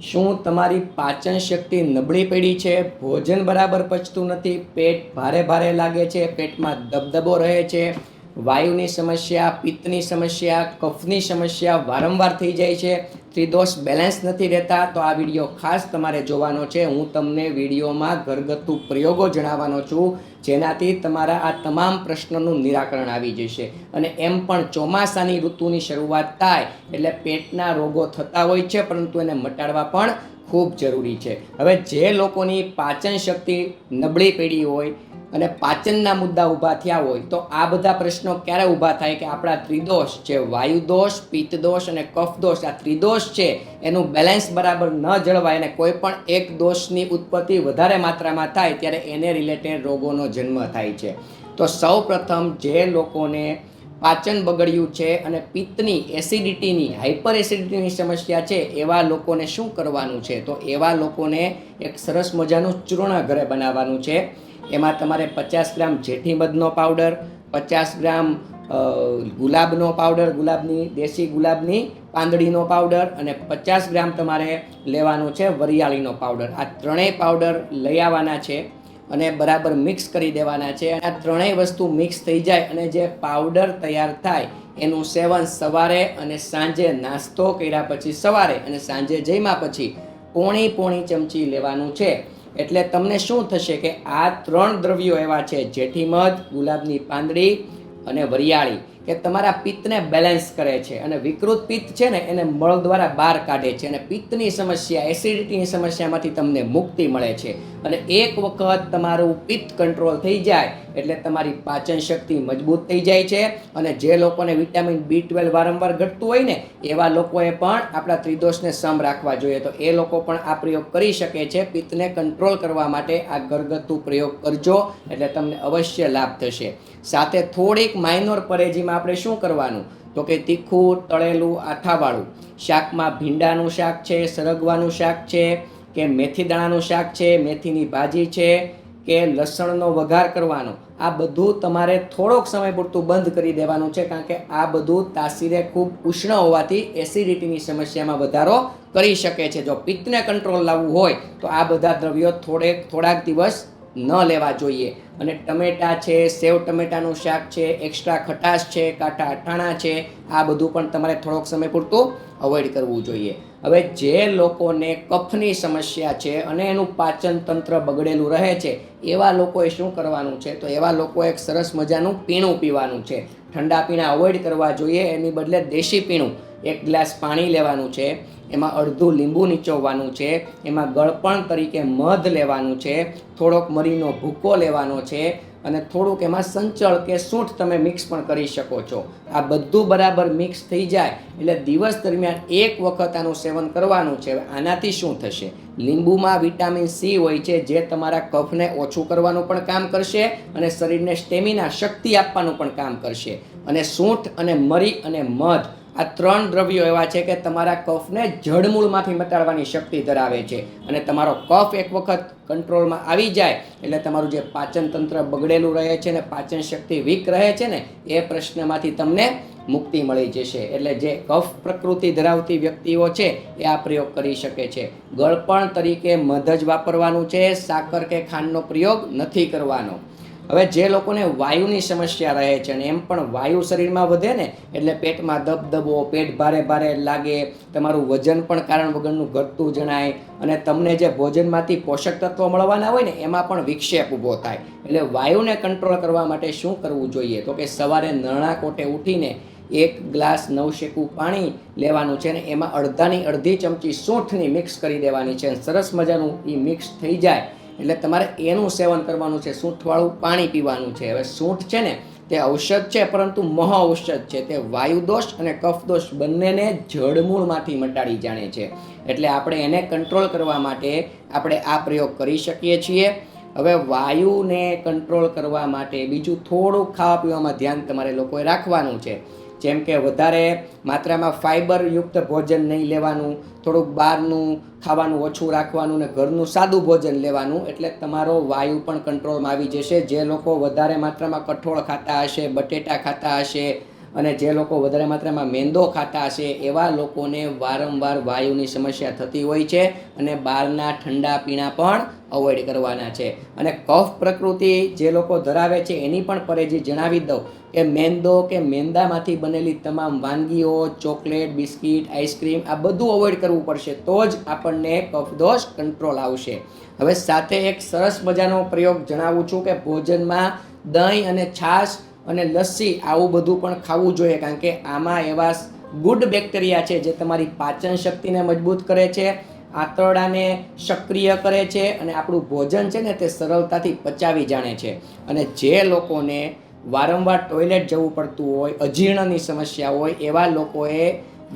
શું તમારી પાચન શક્તિ નબળી પડી છે? ભોજન બરાબર પચતું નથી. પેટ ભારે ભારે લાગે છે. પેટમાં દબદબો રહે છે. વાયુની સમસ્યા, પિત્તની સમસ્યા, કફની સમસ્યા વારંવાર થઈ જાય છે. ત્રિદોષ બેલેન્સ નથી રહેતા, તો આ વીડિયો ખાસ તમારે જોવાનો છે. હું તમને વિડીયોમાં ઘરગથ્થુ પ્રયોગો જણાવવાનો છું, જેનાથી તમારા આ તમામ પ્રશ્નોનું નિરાકરણ આવી જશે. અને એમ પણ ચોમાસાની ઋતુની શરૂઆત થાય, એટલે પેટના રોગો થતા હોય છે, પરંતુ એને મટાડવા પણ ખૂબ જરૂરી છે. હવે જે લોકોની પાચન શક્તિ નબળી પડી હોય અને પાચનના મુદ્દા ઊભા થયા હોય તો આ બધા પ્રશ્નો ક્યારે ઊભા થાય કે આપણા ત્રિદોષ છે? વાયુદોષ પિત્તદોષ અને કફદોષ આ ત્રિદોષ છે, એનું બેલેન્સ બરાબર ન જળવાય અને કોઈ પણ એક દોષની ઉત્પત્તિ વધારે માત્રામાં થાય ત્યારે એને રિલેટેડ રોગોનો જન્મ થાય છે. તો સૌ પ્રથમ જે લોકોને પાચન બગડ્યું છે અને પિત્તની એસિડિટીની હાઇપર એસિડિટીની સમસ્યા છે, એવા લોકોને શું કરવાનું છે? તો એવા લોકોને એક સરસ મજાનું ચૂર્ણ ઘરે બનાવવાનું છે. એમાં તમારે પચાસ ગ્રામ જેઠી મધનો પાવડર, પચાસ ગ્રામ ગુલાબનો પાવડર, ગુલાબની, દેશી ગુલાબની પાંદડીનો પાવડર અને પચાસ ગ્રામ તમારે લેવાનો છે વરિયાળીનો પાવડર. આ ત્રણેય પાવડર લઈ આવવાના છે. અને બરાબર મિક્સ કરી દેવાના છે. આ ત્રણેય વસ્તુ મિક્સ થઈ જાય અને જે પાવડર તૈયાર થાય, એનું સેવન સવારે અને સાંજે નાસ્તો કર્યા પછી સવારે અને સાંજે જમ્યા પછી પોણી પોણી ચમચી લેવાનું છે. એટલે તમને શું થશે કે આ ત્રણ દ્રવ્યો એવા છે, જેઠી મધ, ગુલાબની પાંદડી અને વરિયાળી. કે તમારા પિત્તને બેલેન્સ કરે છે. અને વિકૃત પિત્ત છે ને, એને મળ દ્વારા બહાર કાઢે છે. અને પિત્તની સમસ્યા એસિડિટીની સમસ્યામાંથી તમને મુક્તિ મળે છે. અને એક વખત તમારું પિત્ત કંટ્રોલ થઈ જાય, એટલે તમારી પાચન શક્તિ મજબૂત થઈ જાય છે. અને જે લોકોને વિટામિન બી ટ્વેલ્વ વારંવાર ઘટતું હોય ને, એવા લોકોએ પણ આપણા ત્રિદોષને સમ રાખવા જોઈએ. તો એ લોકો પણ આ પ્રયોગ કરી શકે છે. પિત્તને કંટ્રોલ કરવા માટે આ ઘરગથ્થુ પ્રયોગ કરજો, એટલે તમને અવશ્ય લાભ થશે. સાથે થોડીક માઇનોર પરેજીમાં આપણે શું કરવાનું? તો કે તીખું, તળેલું, આથાવાળું. શાકમાં ભીંડાનું શાક છે, સરગવાનું શાક છે, કે મેથી દાણાનું શાક છે, મેથીની ભાજી છે, કે લસણનો વઘાર કરવાનો. આ બધું તમારે થોડોક સમય પૂરતું બંધ કરી દેવાનું છે, કારણ કે આ બધું તાસીરે ખૂબ ઉષ્ણ હોવાથી એસિડિટીની સમસ્યામાં વધારો કરી શકે છે. જો પિત્તને કંટ્રોલ લાવવું હોય, તો આ બધા દ્રવ્યો થોડેક, થોડાક દિવસ ન લેવા જોઈએ. અને ટમેટા છે, સેવ ટમેટાનું શાક છે એક્સ્ટ્રા ખટાશ છે કાંઠા અઠાણા છે, આ બધું પણ તમારે થોડોક સમય પૂરતું અવોઇડ કરવું જોઈએ. હવે જે લોકોને કફની સમસ્યા છે અને એનું પાચન તંત્ર બગડેલું રહે છે, એવા લોકોએ શું કરવાનું છે? તો એવા લોકોએ એક સરસ મજાનું પીણું પીવાનું છે. ઠંડા પીણા અવોઇડ કરવા જોઈએ, એની બદલે દેશી પીણું. એક ગ્લાસ પાણી લેવાનું છે, એમાં અડધું લીંબુ નીચોવવાનું છે, એમાં ગળપણ તરીકે મધ લેવાનું છે, થોડોક મરીનો ભૂકો લેવાનો છે અને થોડુંક એમાં સંચળ કે સૂંઠ તમે મિક્સ પણ કરી શકો છો. આ બધું બરાબર મિક્સ થઈ જાય એટલે દિવસ દરમિયાન એક વખત આનું સેવન કરવાનું છે. આનાથી શું થશે? લીંબુમાં વિટામિન સી હોય છે જે તમારા કફને ઓછું કરવાનું પણ કામ કરશે અને શરીરને સ્ટેમિના શક્તિ આપવાનું પણ કામ કરશે. અને સૂંઠ અને મરી અને મધ આ ત્રણ દ્રવ્યો એવા છે કે તમારા કફને જડમૂળમાંથી મટાડવાની શક્તિ ધરાવે છે. અને તમારો કફ એક વખત કંટ્રોલમાં આવી જાય, એટલે તમારું જે પાચન તંત્ર બગડેલું રહે છે ને પાચન શક્તિ વીક રહે છે ને, એ પ્રશ્નમાંથી તમને મુક્તિ મળી જશે. એટલે જે કફ પ્રકૃતિ ધરાવતી વ્યક્તિઓ છે, એ આ પ્રયોગ કરી શકે છે. ગળપણ તરીકે મધ જ વાપરવાનું છે, સાકર કે ખાંડનો પ્રયોગ નથી કરવાનો. હવે જે લોકોને વાયુની સમસ્યા રહે છે અને એમ પણ વાયુ શરીરમાં વધે ને, એટલે પેટમાં દબદબો, પેટ ભારે ભારે લાગે, તમારું વજન પણ કારણ વગરનું ઘટતું જણાય, અને તમને જે ભોજનમાંથી પોષક તત્વો મળવાના હોય ને, એમાં પણ વિક્ષેપ ઊભો થાય. એટલે વાયુને કંટ્રોલ કરવા માટે શું કરવું જોઈએ? તો કે સવારે નરણા કોટે ઉઠીને એક ગ્લાસ નવશેકું પાણી લેવાનું છે ને, એમાં અડધાની અડધી ચમચી સૂંઠની મિક્સ કરી દેવાની છે સરસ મજાનું એ મિક્સ થઈ જાય. એટલે તમારે એનું સેવન કરવાનું છે, સૂંઠવાળું પાણી પીવાનું છે. હવે સૂંઠ છે ને, તે ઔષધ છે, પરંતુ મહ ઔષધ છે. તે વાયુ દોષ અને કફ દોષ બંનેને જડમૂળમાંથી મટાડી જાણે છે. એટલે આપણે એને કંટ્રોલ કરવા માટે આપણે આ પ્રયોગ કરી શકીએ છીએ. હવે વાયુને કંટ્રોલ કરવા માટે બીજું થોડું ખાવા પીવામાં ધ્યાન તમારે લોકોએ રાખવાનું છે. જેમ કે વધારે માત્રામાં ફાઇબરયુક્ત ભોજન નહીં લેવાનું, થોડુંક બહારનું ખાવાનું ઓછું રાખવાનું ને ઘરનું સાદું ભોજન લેવાનું, એટલે તમારો વાયુ પણ કંટ્રોલમાં આવી જશે. જે લોકો વધારે માત્રામાં કઠોળ ખાતા હશે, બટેટા ખાતા હશે અને જે લોકો વધારે માત્રામાં મેંદો ખાતા હશે એવા લોકોને વારંવાર વાયુની સમસ્યા થતી હોય છે અને બહારના ઠંડા પીણા પણ અવોઇડ કરવાના છે. અને કફ પ્રકૃતિ જે લોકો ધરાવે છે એની પણ પરેજી જણાવી દઉં કે મેંદો કે મેંદામાંથી બનેલી તમામ વાનગીઓ, ચોકલેટ, બિસ્કિટ, આઈસ્ક્રીમ આ બધું અવોઇડ કરવું પડશે તો જ આપણને કફદોષ કંટ્રોલ આવશે. હવે સાથે એક સરસ મજાનો પ્રયોગ જણાવું છું કે ભોજનમાં દહીં અને છાશ અને લસ્સી આવું બધું પણ ખાવું જોઈએ, કારણ કે આમાં એવા ગુડ બેક્ટેરિયા છે જે તમારી પાચન શક્તિને મજબૂત કરે છે, આંતરડાને સક્રિય કરે છે અને આપણું ભોજન છે ને તે સરળતાથી પચાવી જાણે છે. અને જે લોકોને વારંવાર ટોયલેટ જવું પડતું હોય, અજીર્ણની સમસ્યા હોય, એવા લોકોએ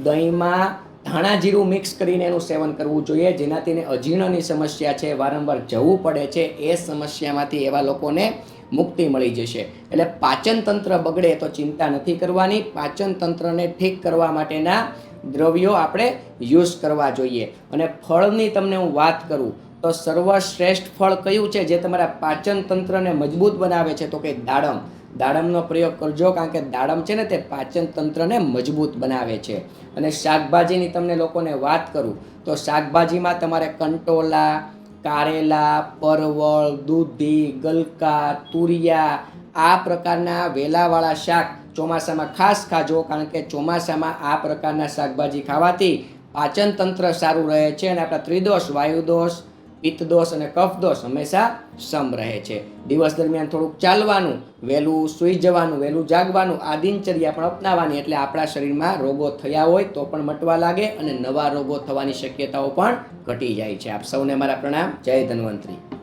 દહીંમાં ધાણા જીરું મિક્સ કરીને એનું સેવન કરવું જોઈએ, જેનાથી અજીર્ણની સમસ્યા છે, વારંવાર જવું પડે છે, એ સમસ્યામાંથી એવા લોકોને મુક્તિ મળી જશે. એટલે પાચન તંત્ર બગડે તો ચિંતા નથી કરવાની. પાચન તંત્રને ઠીક કરવા માટેના દ્રવ્યો આપણે યુઝ કરવા જોઈએ. અને ફળની તમને હું વાત કરું, તો સર્વશ્રેષ્ઠ ફળ કયું છે? જે તમારા પાચન તંત્રને મજબૂત બનાવે છે, તો કે દાડમ. દાડમનો પ્રયોગ કરજો, કારણ કે દાડમ છે ને તે પાચન તંત્રને મજબૂત બનાવે છે. અને શાકભાજીની તમને લોકોને વાત કરું, તો શાકભાજીમાં તમારે કંટોલા કારેલા, પરવળ, દૂધી, ગલકા, તુરિયા, આ પ્રકારના વેલાવાળા શાક ચોમાસામાં ખાસ ખાજો કારણ કે ચોમાસામાં આ પ્રકારના શાકભાજી ખાવાથી પાચનતંત્ર સારું રહે છે અને આપણા ત્રિદોષ, વાયુદોષ પિત્તદોષ અને કફદોષ હંમેશા સમ રહે છે. દિવસ દરમિયાન થોડુંક ચાલવાનું, વહેલું સૂઈ જવાનું, વહેલું જાગવાનું, આ દિનચર્યા પણ અપનાવવાની. એટલે આપણા શરીરમાં રોગો થયા હોય તો પણ મટવા લાગે અને નવા રોગો થવાની શક્યતાઓ પણ ઘટી જાય છે. આપ સૌને મારા પ્રણામ. જય ધન્વંતરી.